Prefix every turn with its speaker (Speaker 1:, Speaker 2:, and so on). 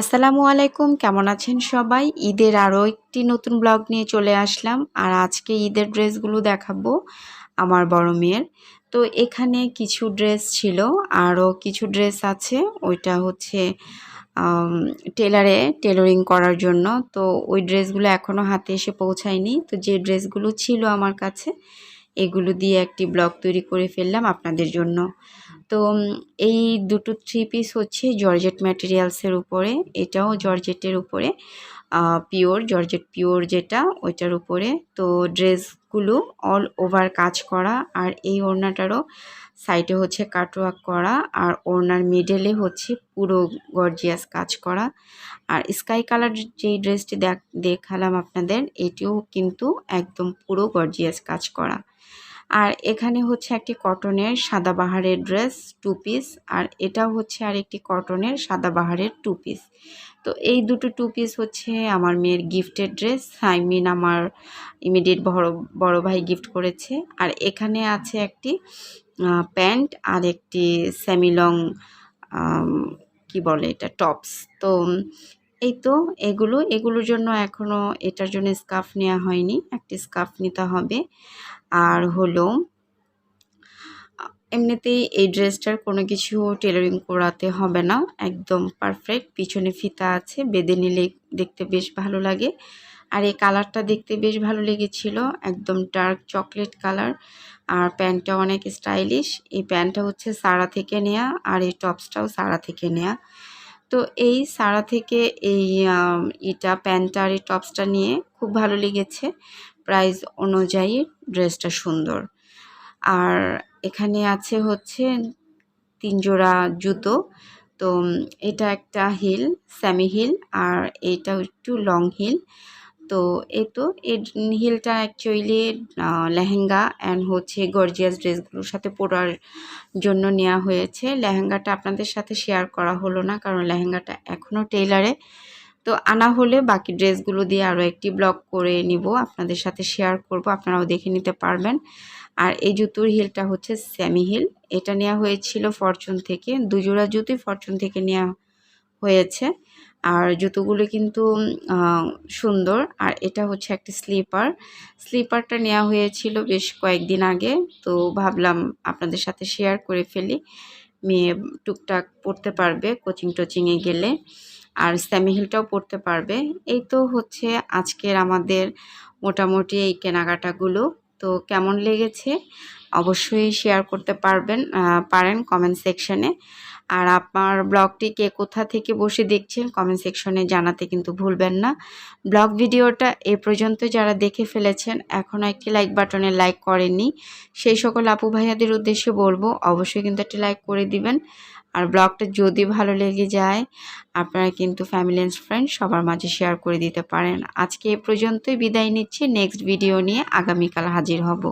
Speaker 1: আসসালামু আলাইকুম, কেমন আছেন সবাই? ঈদের আরও একটি নতুন ব্লগ নিয়ে চলে আসলাম আর আজকে ঈদের ড্রেসগুলো দেখাবো আমার বড় মেয়ের। তো এখানে কিছু ড্রেস ছিল, আরও কিছু ড্রেস আছে, ওইটা হচ্ছে টেলারে টেলারিং করার জন্য। তো ওই ড্রেসগুলো এখনও হাতে এসে পৌঁছায়নি। তো যে ড্রেসগুলো ছিল আমার কাছে, এগুলো দিয়ে একটি ব্লগ তৈরি করে ফেললাম আপনাদের জন্য। তো এই দুটো থ্রি পিস হচ্ছে জর্জেট ম্যাটেরিয়ালসের উপরে। এটাও জর্জেটের উপরে। পিওর জর্জেট পিওর যেটা, ওইটার উপরে। তো ড্রেসগুলো অল ওভার কাজ করা। আর এই ওড়নাটারও সাইডে হচ্ছে কাটওয়ার্ক করা। আর ওড়নার মিডেলে হচ্ছে পুরো গর্জিয়াস কাজ করা। আর স্কাই কালার যেই ড্রেসটি দেখালাম আপনাদের, এটিও কিন্তু একদম পুরো গর্জিয়াস কাজ করা। আর এখানে হচ্ছে একটি কটনের সাদাবাহারের ড্রেস টু পিস আর এটাও হচ্ছে আর একটি কটনের সাদাবাহারের টু পিস তো এই দুটো টু পিস হচ্ছে আমার মেয়ের গিফটের ড্রেস আই মিন আমার ইমিডিয়েট বড় বড় ভাই গিফট করেছে। আর এখানে আছে একটি প্যান্ট আর একটি স্যামিলং কি বলে এটা টপস তো এই তো এগুলো, এগুলোর জন্য এখনও এটার জন্য স্কার্ফ নেওয়া হয়নি, একটি স্কার্ফ নিতে হবে। আর হলো, এমনিতেই এই ড্রেসটার কোনো কিছু টেলারিং করাতে হবে না, একদম পারফেক্ট পিছনে ফিতা আছে, বেঁধে নিলে দেখতে বেশ ভালো লাগে। আর এই কালারটা দেখতে বেশ ভালো লেগেছিল, একদম ডার্ক চকলেট কালার আর প্যান্টটা অনেক স্টাইলিশ এই প্যান্টটা হচ্ছে সারা থেকে নেয়া, আর এই টপসটাও সারা থেকে নেয়া। তো এই সারা থেকে এই এটা প্যান্টটা আর এই টপসটা নিয়ে খুব ভালো লেগেছে। প্রাইস অনুযায়ী ড্রেসটা সুন্দর। আর এখানে আছে হচ্ছে তিন জোড়া জুতো। তো এটা একটা হিল স্যামি হিল, আর এটা একটু লং হিল। তো এই তো এর হিলটা অ্যাকচুয়ালি লেহেঙ্গা অ্যান্ড হচ্ছে গর্জিয়াস ড্রেসগুলোর সাথে পরার জন্য নেওয়া হয়েছে। লেহেঙ্গাটা আপনাদের সাথে শেয়ার করা হলো না, কারণ লেহেঙ্গাটা এখনও টেইলারে তো আনা হলে বাকি ড্রেসগুলো দিয়ে আরও একটি ব্লগ করে নিব, আপনাদের সাথে শেয়ার করব, আপনারাও দেখে নিতে পারবেন। আর এই জুতোর হিলটা হচ্ছে স্যামি হিল এটা নেওয়া হয়েছিল ফরচুন থেকে, দুজোড়া জুতোই ফরচুন থেকে নেওয়া হয়েছে। আর জুতোগুলো কিন্তু সুন্দর। আর এটা হচ্ছে একটা স্লিপার। স্লিপারটা নেওয়া হয়েছিল বেশ কয়েকদিন আগে। তো ভাবলাম আপনাদের সাথে শেয়ার করে ফেলি। মেয়ে টুকটাক পড়তে পারবে কোচিং টোচিংয়ে গেলে। আর স্যামি হিলটাও পড়তে পারবে। এই তো হচ্ছে আজকের আমাদের মোটামুটি এই কেনাকাটাগুলো। তো কেমন লেগেছে? অবশ্যই শেয়ার করতে পারবেন পারেন কমেন্ট সেকশনে আর আপনার ব্লগটি কে কোথা থেকে বসে দেখছেন কমেন্ট সেকশনে জানাতে কিন্তু ভুলবেন না। ব্লগ ভিডিওটা এ পর্যন্ত যারা দেখে ফেলেছেন এখনও একটি লাইক বাটনে লাইক করেননি। সেই সকল আপু ভাইয়াদের উদ্দেশ্যে বলব, অবশ্যই কিন্তু একটি লাইক করে দিবেন। আর ব্লগটা যদি ভালো লেগে যায়, আপনারা কিন্তু ফ্যামিলি অ্যান্ড ফ্রেন্ড সবার মাঝে শেয়ার করে দিতে পারেন। আজকে এ পর্যন্তই বিদায় নিচ্ছি। নেক্সট ভিডিও নিয়ে আগামীকাল হাজির হব।